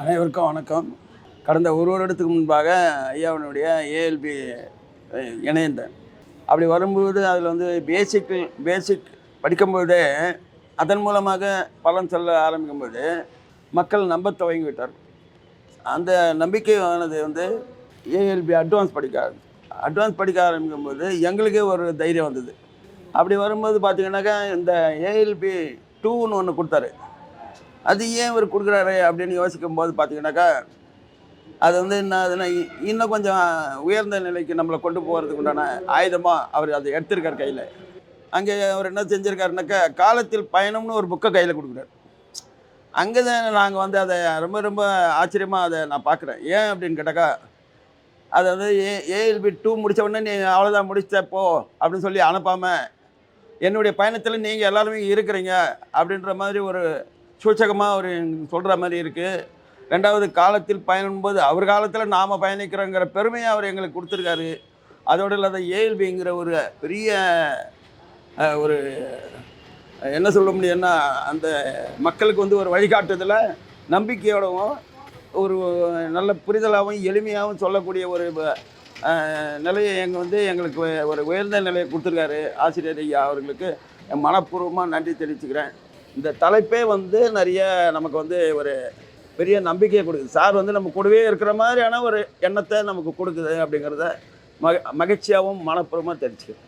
அனைவருக்கும் வணக்கம். கடந்த ஒரு வருடத்துக்கு முன்பாக ஐயாவினுடைய ஏஎல்பி இணைந்தேன். அப்படி வரும்போது அதில் வந்து பேசிக் பேசிக் படிக்கும்போது அதன் மூலமாக பலன் சொல்ல ஆரம்பிக்கும்போது மக்கள் நம்ப துவங்கி விட்டார். அந்த நம்பிக்கையானது வந்து ஏஎல்பி அட்வான்ஸ் படிக்க அட்வான்ஸ் படிக்க ஆரம்பிக்கும்போது எங்களுக்கே ஒரு தைரியம் வந்தது. அப்படி வரும்போது பார்த்தீங்கன்னாக்கா இந்த ஏஎல்பி டூன்னு ஒன்று கொடுத்தாரு. அது ஏன் இவர் கொடுக்குறாரு அப்படின்னு யோசிக்கும் போது பார்த்தீங்கன்னாக்கா அது வந்து என்ன அதுனா இ- இன்னும் கொஞ்சம் உயர்ந்த நிலைக்கு நம்மளை கொண்டு போகிறதுக்கு உண்டான ஆயுதமாக அவர் அதை எடுத்திருக்கார் கையில். அங்கே அவர் என்ன செஞ்சுருக்காருனாக்கா காலத்தில் பயணம்னு ஒரு புக்கை கையில் கொடுக்குறாரு. அங்கே தான் நாங்கள் வந்து அதை ரொம்ப ரொம்ப ஆச்சரியமாக அதை நான் பார்க்குறேன். ஏன் அப்படின்னு கேட்டாக்கா அது வந்து ஏ ஏஎல்பி டூ முடித்த உடனே நீ அவ்வளோதான் முடிச்சப்போ போ அப்படின்னு சொல்லி அனுப்பாமல் என்னுடைய பயணத்தில் நீங்கள் எல்லாருமே இருக்கிறீங்க அப்படின்ற மாதிரி ஒரு சூழ்ச்சகமாக அவர் சொல்கிற மாதிரி இருக்குது ரெண்டாவது காலத்தில் பயணும்போது அவர் காலத்தில் நாம் பயணிக்கிறோங்கிற பெருமையை அவர் எங்களுக்கு கொடுத்துருக்காரு. அதோடு இல்லாத ஏஎல்பிங்கிற ஒரு பெரிய ஒரு என்ன சொல்ல முடியும்னா அந்த மக்களுக்கு வந்து ஒரு வழிகாட்டுதலை நம்பிக்கையோடவும் ஒரு நல்ல புரிதலாகவும் எளிமையாகவும் சொல்லக்கூடிய ஒரு நிலையை எங்கள் வந்து எங்களுக்கு ஒரு உயர்ந்த நிலையை கொடுத்துருக்காரு. ஆசிரியர் ஐயா அவர்களுக்கு என் மனப்பூர்வமாக நன்றி தெரிவிச்சுக்கிறேன். இந்த தலைப்பே வந்து நிறைய நமக்கு வந்து ஒரு பெரிய நம்பிக்கையை கொடுக்குது. சார் வந்து நம்ம கூடவே இருக்கிற மாதிரியான ஒரு எண்ணத்தை நமக்கு கொடுக்குது அப்படிங்கிறத மக மகிழ்ச்சியாகவும் மனப்பூர்வமாக தெரிஞ்சுக்கிறேன்